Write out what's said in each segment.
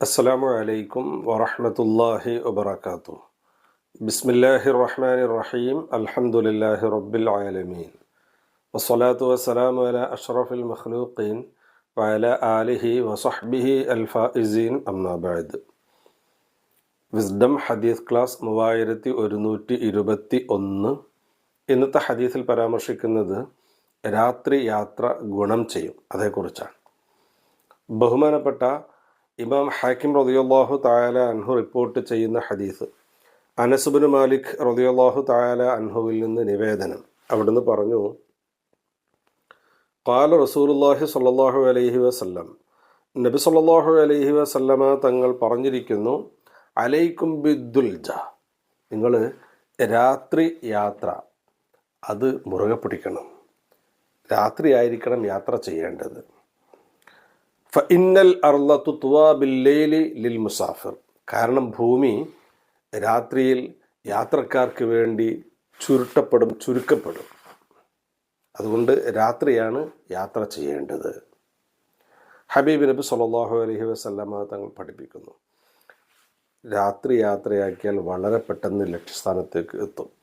السلام عليكم ورحمة الله وبركاته بسم الله الرحمن الرحيم الحمد لله رب العالمين والصلاة والسلام على أشرف المخلوقين وعلى آله وصحبه الفائزين أما بعد wisdom ഹദീസ് class മൂവായിരത്തി ഒരുന്നൂറ്റി ഇരുപത്തി ഒന്ന് ഇന്നത്തെ ഹദീസിൽ പരാമർശിക്കുന്നത് രാത്രി യാത്ര ഗുണം ചെയ്യും. അതേക്കുറിച്ചാണ്. ബഹുമാനപ്പെട്ട ഇമാം ഹാക്കിം റതിയുള്ളാഹു തായാല അൻഹു റിപ്പോർട്ട് ചെയ്യുന്ന ഹദീസ്. അനസുബിന് മാലിക് റതിയുള്ളാഹു തായാല അൻഹുവിൽ നിന്ന് നിവേദനം. അവിടുന്ന് പറഞ്ഞു കാല റസൂലുല്ലാഹി സല്ലാഹു അലൈഹി വസല്ലം നബി സല്ലാഹു അലൈഹി വസല്ലമ തങ്ങൾ പറഞ്ഞിരിക്കുന്നു അലൈക്കും ബിദ്ദുൽജ നിങ്ങൾ രാത്രി യാത്ര അത് മുറുകെ പിടിക്കണം. രാത്രി ആയിരിക്കണം യാത്ര ചെയ്യേണ്ടത്. ഫ ഇന്നൽ അർല തുവാ ബില്ലേലി ലിൽ മുസാഫിർ. കാരണം ഭൂമി രാത്രിയിൽ യാത്രക്കാർക്ക് വേണ്ടി ചുരുട്ടപ്പെടും ചുരുക്കപ്പെടും. അതുകൊണ്ട് രാത്രിയാണ് യാത്ര ചെയ്യേണ്ടത്. ഹബീബ് നബി സല്ലാഹു അലഹി വസല്ലമ തങ്ങൾ പഠിപ്പിക്കുന്നു. രാത്രി യാത്രയാക്കിയാൽ വളരെ പെട്ടെന്ന് ലക്ഷ്യസ്ഥാനത്തേക്ക് എത്തും.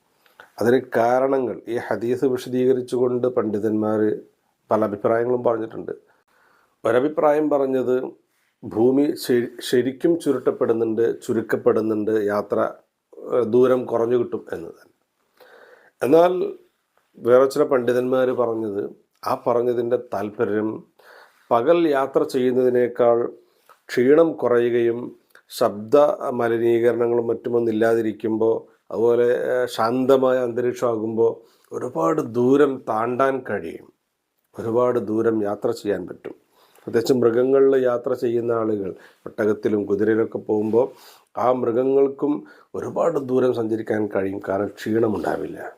അതിന് കാരണങ്ങൾ ഈ ഹദീസ് വിശദീകരിച്ചുകൊണ്ട് പണ്ഡിതന്മാർ പല അഭിപ്രായങ്ങളും പറഞ്ഞിട്ടുണ്ട്. ഒരഭിപ്രായം പറഞ്ഞത് ഭൂമി ശരിക്കും ചുരുട്ടപ്പെടുന്നുണ്ട് ചുരുക്കപ്പെടുന്നുണ്ട് യാത്ര ദൂരം കുറഞ്ഞു കിട്ടും എന്നതാണ്. എന്നാൽ വേറെ ചില പണ്ഡിതന്മാർ പറഞ്ഞത് ആ പറഞ്ഞതിന്റെ താല്പര്യം പകൽ യാത്ര ചെയ്യുന്നതിനേക്കാൾ ക്ഷീണം കുറയുകയും ശബ്ദ മലിനീകരണങ്ങളും മറ്റുമൊന്നും ഇല്ലാതിരിക്കുമ്പോൾ അതുപോലെ ശാന്തമായ അന്തരീക്ഷമാകുമ്പോൾ ഒരുപാട് ദൂരം താണ്ടാൻ കഴിയും. ഒരുപാട് ദൂരം യാത്ര ചെയ്യാൻ പറ്റും. പ്രത്യേകിച്ച് മൃഗങ്ങളിൽ യാത്ര ചെയ്യുന്ന ആളുകൾ ഒട്ടകത്തിലും കുതിരയിലൊക്കെ പോകുമ്പോൾ ആ മൃഗങ്ങൾക്കും ഒരുപാട് ദൂരം സഞ്ചരിക്കാൻ കഴിയും. കാരണം ക്ഷീണമുണ്ടാവില്ല.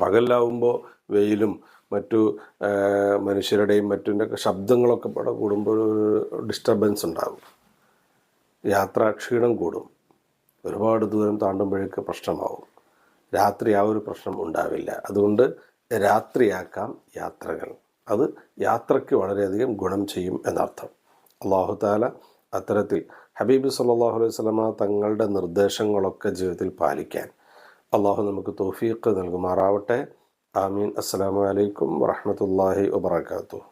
പകലാവുമ്പോൾ വെയിലും മറ്റു മനുഷ്യരുടെയും മറ്റിന്റെയൊക്കെ ശബ്ദങ്ങളൊക്കെ പട കൂടുമ്പോൾ ഒരു ഡിസ്റ്റർബൻസ് ഉണ്ടാകും യാത്രാക്ഷീണം കൂടും. ഒരുപാട് ദൂരം താണ്ടുമ്പോഴേക്ക് പ്രശ്നമാവും. രാത്രി ആ ഒരു പ്രശ്നം ഉണ്ടാവില്ല. അതുകൊണ്ട് രാത്രിയാക്കാം യാത്രകൾ. അത് യാത്രയ്ക്ക് വളരെയധികം ഗുണം ചെയ്യും എന്നർത്ഥം. അള്ളാഹു താല അത്തരത്തിൽ ഹബീബ് സല്ലല്ലാഹു അലൈഹി വസല്ലമ തങ്ങളുടെ നിർദ്ദേശങ്ങളൊക്കെ ജീവിതത്തിൽ പാലിക്കാൻ അള്ളാഹു നമുക്ക് തോഫീക്ക് നൽകുമാറാവട്ടെ. ആമീൻ. അസ്സാം വലൈക്കും വറഹ്മത്തുള്ളാഹി വബറകാതുഹു.